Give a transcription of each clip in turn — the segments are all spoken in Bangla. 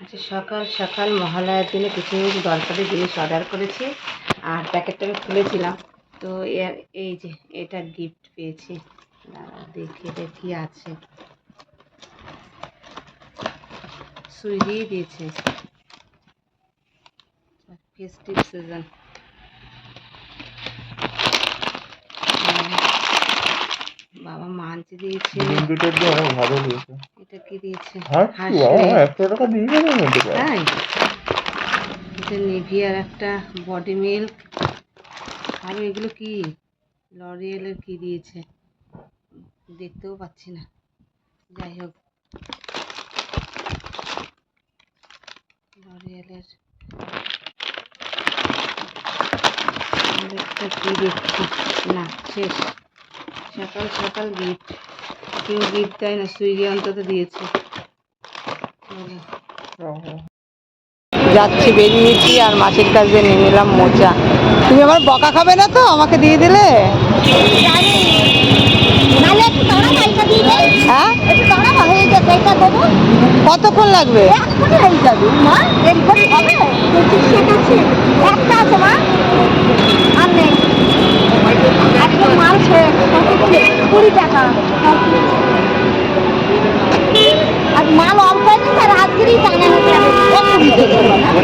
আচ্ছা সকাল সকাল মহালয়ার দিনে কিছু দরকারি জিনিস অর্ডার করেছি আর প্যাকেটটা আমি খুলেছিলাম। তো এই যে, এটা গিফট পেয়েছি। দেখি এটা কি আছে। সুই দিয়ে দিয়েছে। ফেস্টিভ সিজন বাবা মানছি দিয়েছে। এটা কি দিয়েছে? তাই? এটা নিভিয়ার একটা বডি মিল্ক। আর এগুলো কি? লরিয়েলের কি দিয়েছে? দেখতেও পাচ্ছি না। যাই হোক। লরিয়েলের কি দেখছি? না শেষ। সকাল সকাল গিফট কেউ গিফট দেয় না সুইগি অন্তত দিয়েছে। যাচ্ছি বেরিয়েছি আর মাছের কাছে নিয়ে নিলাম মোচা তুমি আমার বকা খাবে না তো আমাকে দিয়ে দিলে? নাহলে একটু দাঁড়া পয়সা দিয়ে হ্যাঁ? হয়ে কতক্ষণ লাগবে? হয়ে মা একটা আছে আজকে মাল শেষ কুড়ি টাকা। আর মাল অল্প আছে স্যার আজকেরই টাকা হচ্ছে।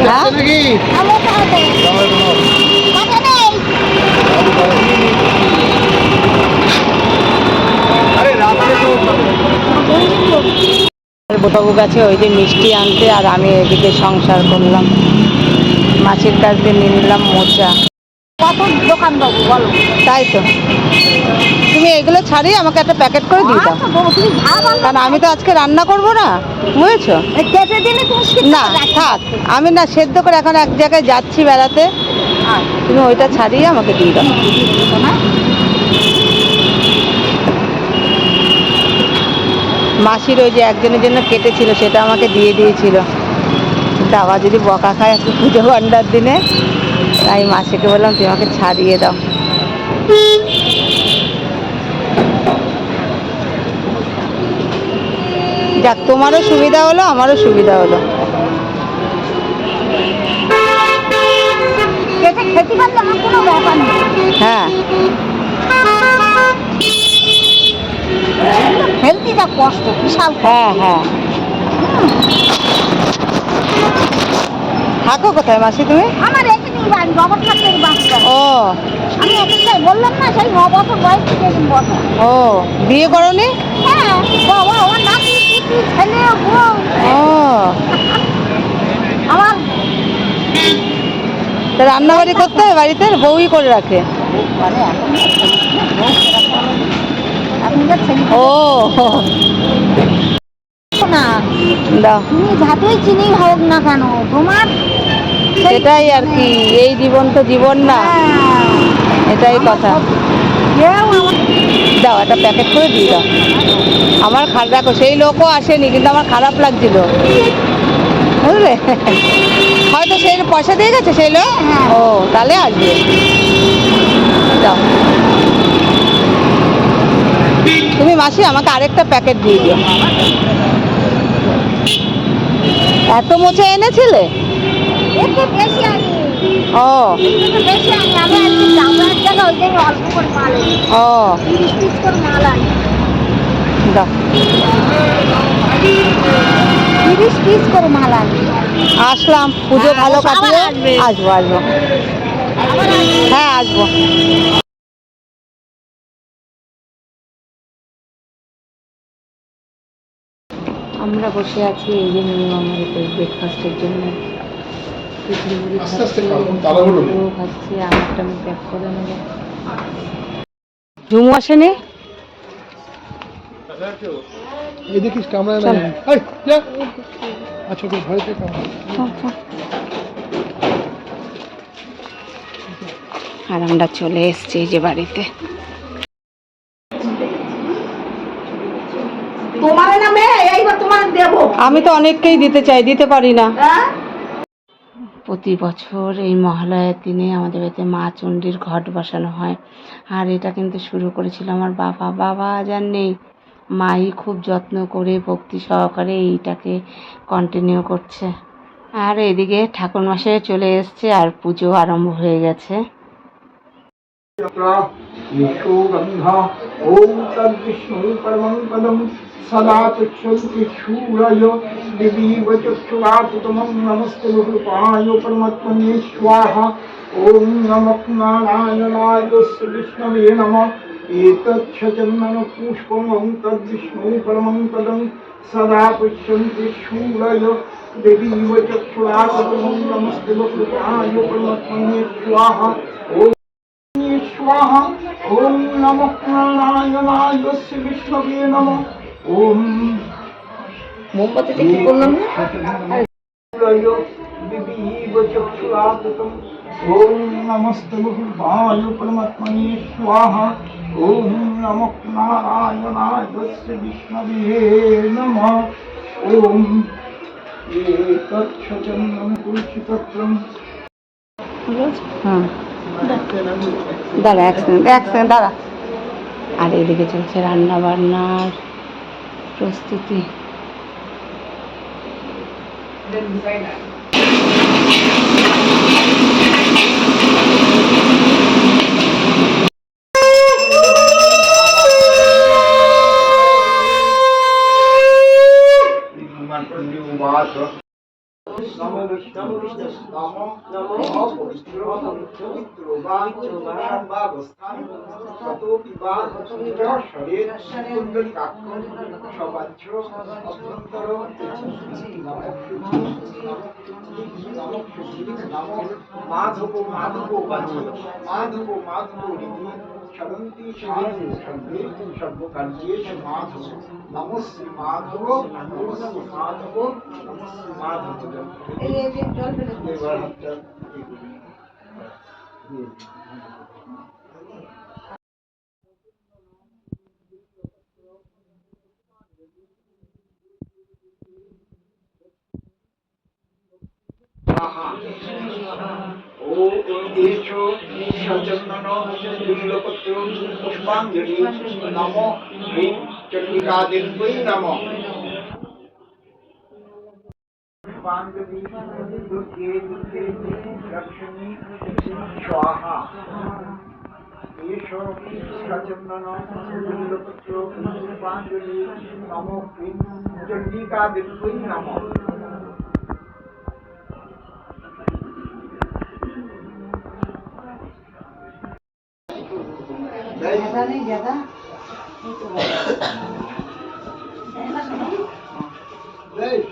হ্যাঁ? গেছে ওই যে মিষ্টি আনতে আর আমি এদিকে সংসার করলাম। মাছের কাছ দিয়ে নিয়ে নিলাম মোচা। কত দোকান দেবো বলো? তাই তো। তুমি এগুলো ছাড়িয়ে আমাকে একটা প্যাকেট করে দিয়ে দাও। আচ্ছা তুমি কারণ আমি তো আজকে রান্না করব না বুঝেছ? এই কেটে দিলে তুমি সিদ্ধ না করে থাক। আমি না সেদ্ধ করে এখন এক জায়গায় যাচ্ছি বেড়াতে। আচ্ছা, তুমি ওইটা ছাড়িয়ে আমাকে দিয়ে দাও। দেবো না? মাসির ওই যে একজনের জন্য কেটেছিল সেটা আমাকে দিয়ে দিয়েছিল। কিন্তু আবার যদি বকা খায় আজকে পুজো ভান্ডার দিনে। তাই মাসিকে বললাম তুমি আমাকে ছাড়িয়ে দাও। যাক তোমারও সুবিধা হলো আমারও সুবিধা হলো। হ্যাঁ। যা কষ্ট বিশাল হ্যাঁ হ্যাঁ। থাকো কোথায় মাসি তুমি? আমার ও। আমি বললাম না সেই ন বছর বয়স থেকে বসা। ও বিয়ে করনি? হ্যাঁ বাবা আমার নাতি ছেলে ও। আমার রান্নাবাড়ি করতে হয় বাড়িতে? বউই করে রাখে? মানে ও। না তুমি যতই চিনি হোক না কেন তোমার সেটাই আর কি, এই জীবন তো জীবন না। এটাই কথা। দাও, একটা প্যাকেট করে দিয়ে দাও। আমার খারাপ রাখো সেই লোকও আসেনি, কিন্তু আমার খারাপ লাগছিল। বুঝলে? হয়তো সেই পয়সা দিয়ে গেছে, সেই লোক। ও, তাহলে আসবে। দাও। তুমি মাসি, আমাকে আরেকটা প্যাকেট দিয়ে দিও। এত মোচা এনেছিলে? ও। ও আসলাম পুজো হ্যাঁ, ভালো কাটিয়ে আসবে। আসব হ্যাঁ আসব। আমরা বসে আছি এই যে মিনিমামের উপরে ব্রেকফাস্টের জন্য। মুড়ি খাচ্ছি, খাচ্ছি আমারটা আমি প্যাক করে নেব। ঝুমু আসেনি? এই দেখিস আচ্ছা ঘরে থেকে। আর আমরা চলে এসেছি এই যে বাড়িতে। তোমার নামে এইবার তোমার দেবো। আমি তো অনেককেই দিতে চাই দিতে পারি না। হ্যাঁ? প্রতি বছর এই মহালয়ার দিনে আমাদের বাড়িতে মা চণ্ডীর ঘট বসানো হয় আর এটা কিন্তু শুরু করেছিল আমার বাবা বাবা আজ আর নেই মাই খুব যত্ন করে ভক্তি সহকারে এইটাকে কন্টিনিউ করছে আর এদিকে ঠাকুর মাসে চলে এসছে আর পুজো আরম্ভ হয়ে গেছে यशोगन्धा ॐ तद्विष्णु परमं पदं सदा तिष्ठन्ति शूरय दिवीव नमस्ते रूपाय परमात्मने स्वाहा ॐ नमः नारायणाय श्रीविष्णवे नमः। एतच्छचन्दनपुष्पमं तद्विष्णु परमं पदं सदा पश्यन्ति शूरय देवीव चक्षुरातुतमं नमस्ते रूपाय परमात्मने स्वाहा ॐ स्वाहा ॐ नमः नारायणाय श्री विष्णवे नमः। মোমবাতিতে কি করলাম না ওম দাঁড়া এক সেকেন্ড এক সেকেন্ড দাঁড়া। আর এদিকে চলছে রান্না বান্নার প্রস্তুতি মাধব মাধব মাধব মাধব রীতি সরন্তি সরন্তি সর্বে সর্বকার্যেষু মাধব নমো শ্রী মাধব নমো শ্রী মাধব ও এসো সচন্দন বিল্লপত্র পুষ্পাঞ্জলি নম হ্রিং চণ্ডিকাদেবৈ নম। পুষ্পাঞ্জলি দুর্গে দুর্গে লক্ষ্মী স্বাহা। এসো সচন্দন বিল্লপত্র পুষ্পাঞ্জলি নম। नहीं गया था। नहीं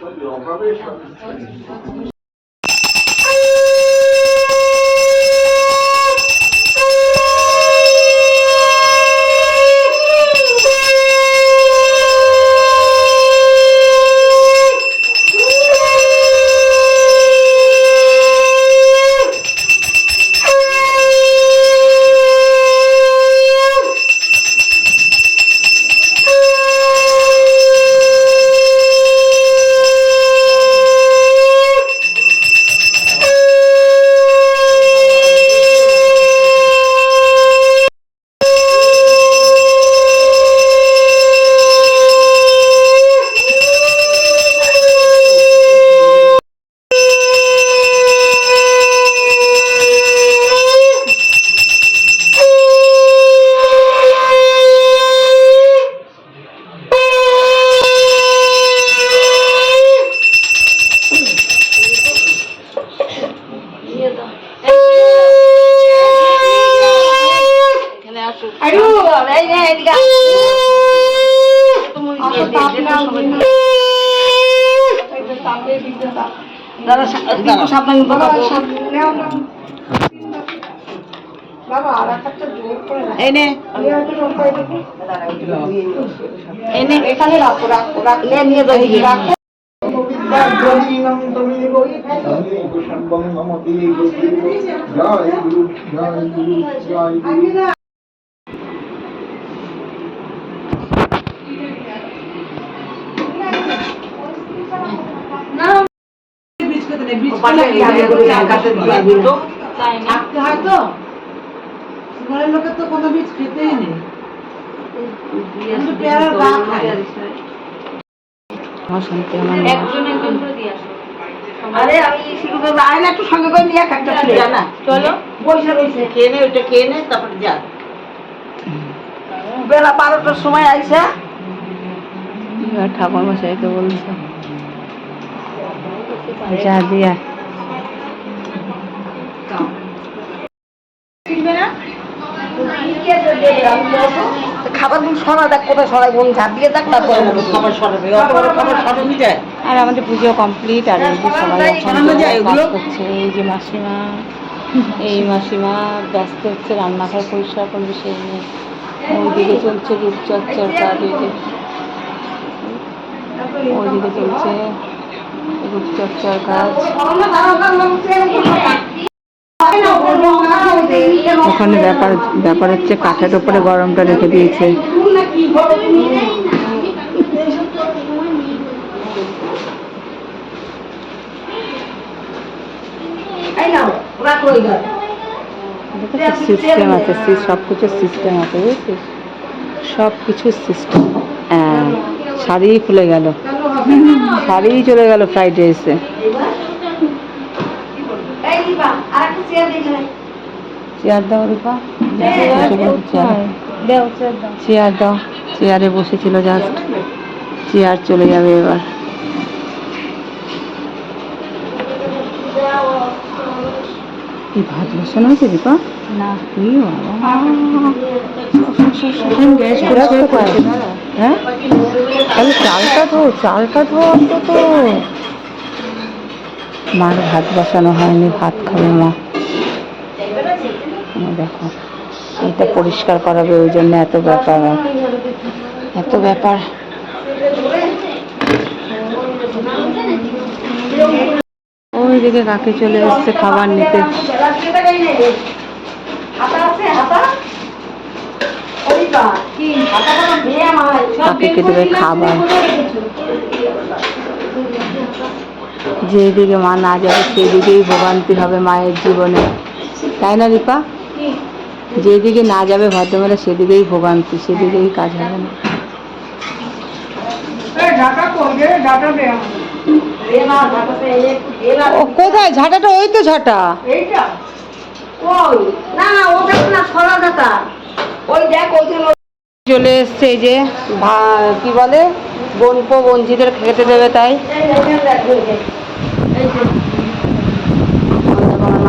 এই সব অভাবে সব এনে এনে এখানে রাখো রাখো রাখলে নিয়ে যাই রাখো জয় গুরু জয় গুরু জয় গুরু থাকতে হয় তো। ঘরের লোকের তো কোনো বীজ খেতেই নেই। আমার শুনতে আমার একজন একজন করে দিয়ে আসো। আরে আমি আয়না একটু সঙ্গে করে নিয়ে একটা ছিল জানা চলো। বসে রয়েছে খেয়ে নে ওইটা খেয়ে নে তারপরে যা। বেলা বারোটার সময় আইসা। ঠাকুর মশাইকে বলছে। যা দিয়া খাবারগুলো সরা দেখ কোথায় সরাই বোন ঝাঁপ দেখ তারপরে খাবার সরাবে অত বড় খাবার সরানো যায়? আর আমাদের পুজো কমপ্লিট আর এই যে সবাই এখন সরানো যায় কাজ এগুলো? করছে। এই যে মাসিমা এই মাসিমা ব্যস্ত হচ্ছে রান্নাঘর পরিষ্কার করবে সেই নিয়ে। ওইদিকে চলছে রূপচর্চার কাজ ওইদিকে চলছে। রূপচর্চার কাজ। ওখানে ব্যাপার ব্যাপার হচ্ছে কাঠের উপরে গরমটা রেখে দিয়েছে। সিস্টেম আছে সব কিছু সিস্টেম আছে, বুঝছিস? সব কিছুর সিস্টেম হ্যাঁ শাড়ি খুলে গেল। শাড়ি চলে গেল ফ্রাইড রাইসে। চেয়ার দাও রূপা। চেয়ার দাও চেয়ারে বসেছিল জাস্ট চেয়ার চলে যাবে এবার। এই ভাত বসানো হয়েছে দীপা না। কি গ্যাস করে হ্যাঁ? তাহলে চালটা ধো চালটা ধো অন্তত। মার ভাত বসানো হয়নি, ভাত খাবে মা। দেখো, এটা পরিষ্কার করাবে, ওই জন্য এত ব্যাপার। এত ব্যাপার। ওই দিকে কাকে চলে এসছে খাবার নিতে। কাকে দেবে খাবার। যেদিকে মা না যাবে সেদিকেই ভোগান্তি হবে মায়ের জীবনে। তাই না রিপা? যেদিকে না যাবে ভদ্রমেলা সেদিকেই ভোগান্তি সেদিকেই কাজ হবে না। ও কোথায়? ঝাঁটাটা ওই তো ঝাঁটা। চলে এসছে যে কি বলে, বনপো বঞ্চিতের খেতে দেবে তাই।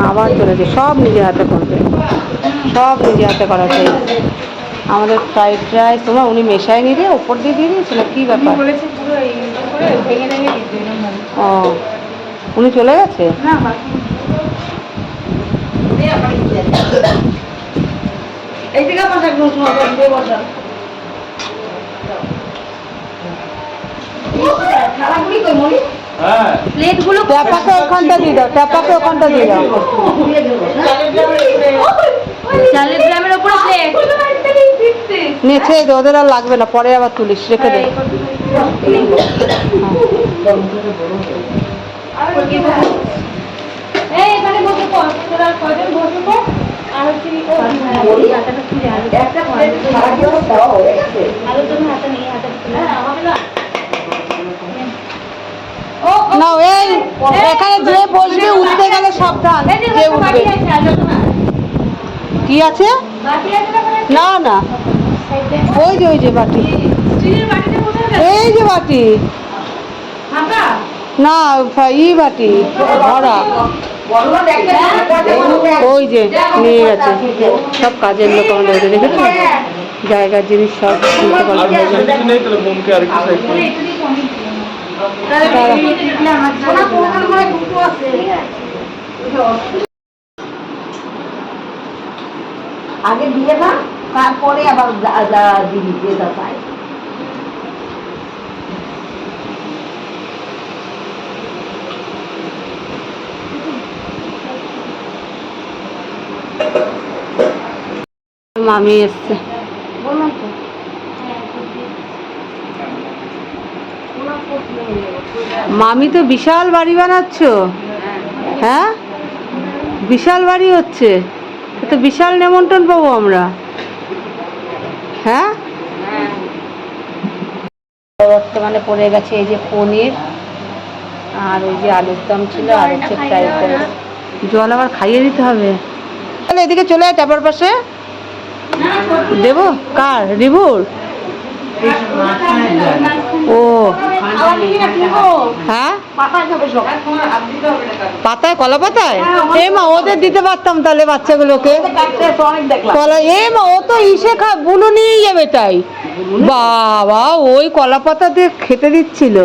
আবার চলেছে সব নিজে হাতে করবে। সব নিজে হাতে করা চাই আমাদের ফ্রাইড রাইস তোমার উনি মেশায়নি রে, ওপর দিয়ে দিয়ে দিয়েছিল, কি ব্যাপার? ও, উনি চলে গেছে? প্লেটগুলো ট্যাপাকে ওখানটা দিয়ে দাও ট্যাপাকে ওখানটা দিয়ে দাও। চালের গ্রামের ওপরে প্লেট নেছে ওদের আর লাগবে না পরে আবার তুলিস রেখে দে। এই না এই এখানে যে বসবে উঠতে গেলে সাবধান যে উঠবে। কি আছে? না না। ওই যে ওই যে বাটি? এই যে বাটি। না ই বাটি ভরা। ওই যে নিয়ে গেছে। সব কাজের লোক আমাদের দেখেছ? জায়গার জিনিস সব নিতে পারবে আগে দিয়ে না তারপরে আবার দিবি যেটা চাই। মামি এসছে বললাম তো মামি তো বিশাল বাড়ি বানাচ্ছ? হ্যাঁ? বিশাল বাড়ি হচ্ছে। তো বিশাল নেমন্ত্রণ পাবো আমরা। হ্যাঁ? বর্তমানে পড়ে গেছে এই যে পনির আর ওই যে আলুর দম ছিল আর হচ্ছে ফ্রাইড করে জল আবার খাইয়ে দিতে হবে। তাহলে এদিকে চলে আয় ট্যাপার পাশে। দেবো? কার? রিভুর ও। হ্যাঁ? পাতায়, কলা পাতায়? এ মা, ওদের দিতে পারতাম তাহলে বাচ্চাগুলোকে। কলা, এ মা, ও তো ইসে খা বুলু নিয়ে যাবে তাই বাবা, ওই কলা পাতা দিয়ে খেতে দিচ্ছিল।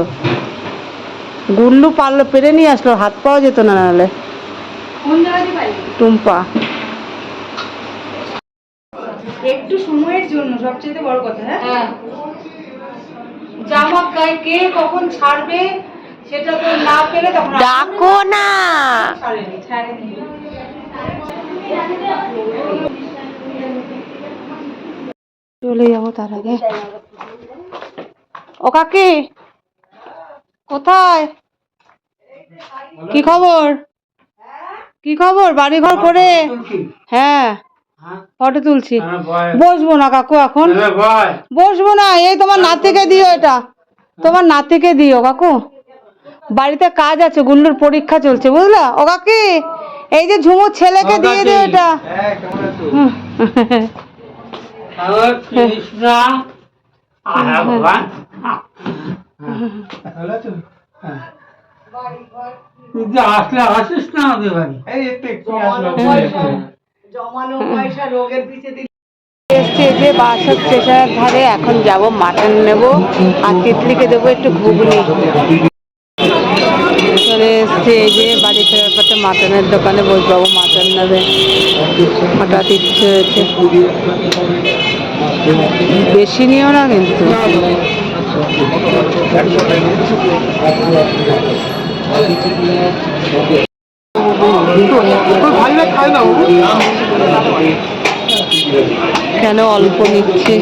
গুল্লু পারল পেরে নিয়ে আসলো, হাত পাওয়া যেত না নাহলে। টুম্পা একটু সময়ের জন্য সবচেয়ে বড় কথা হ্যাঁ? জামা গায়ে কে কখন ছাড়বে সেটা তো না পেলে তখন ডাকো না। ছাড়েনি ছাড়েনি। চলে যাব তার আগে। ও কাকি কোথায়? কি খবর? কি খবর? বাড়ি ঘর করে হ্যাঁ। ফটো তুলছি। বসবো না কাকু এখন। বসবো না এই তোমার নাতিকে দিও এটা। তোমার নাতিকে দিও কাকু। বাড়িতে কাজ আছে গুল্লুর পরীক্ষা চলছে বুঝলা? ও কাকি এই যে ঝুমুর ছেলেকে দিয়ে দিও এটা। আসলে আসিস না আমাদের বাড়ি। এই যে বাসা স্টেশনের ধারে এখন যাব, মাটন নেব, আর তিতলিকে দেবো একটু ঘুগনি। চলে এসছি এই বাড়ি ফেরার পথে মাটনের দোকানে বসবাবু মাটন নেবে। হঠাৎ ইচ্ছে হয়েছে। বেশি নিও না কিন্তু। কেন অল্প নিচ্ছে?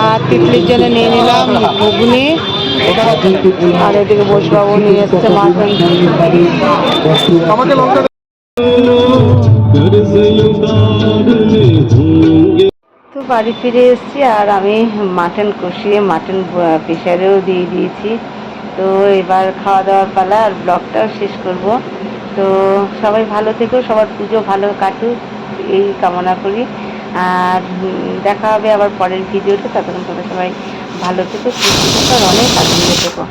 আর তিতলির জন্য নিয়ে নিলাম ঘুগনি। আর এদিকে বসবাবু নিয়ে এসছে মাটন। আমাকে লঙ্কা বাড়ি ফিরে এসেছি আর আমি মাটন কষিয়ে মাটন প্রেশারেও দিয়ে দিয়েছি। তো এবার খাওয়া দাওয়ার পালা আর ব্লগটাও শেষ করব। তো সবাই ভালো থেকো, সবার পুজো ভালো কাটুক, এই কামনা করি। আর দেখা হবে আবার পরের ভিডিওতে। ততক্ষণ তোমরা সবাই ভালো থেকো, সুস্থ থেকো আর অনেক আনন্দ থেকো।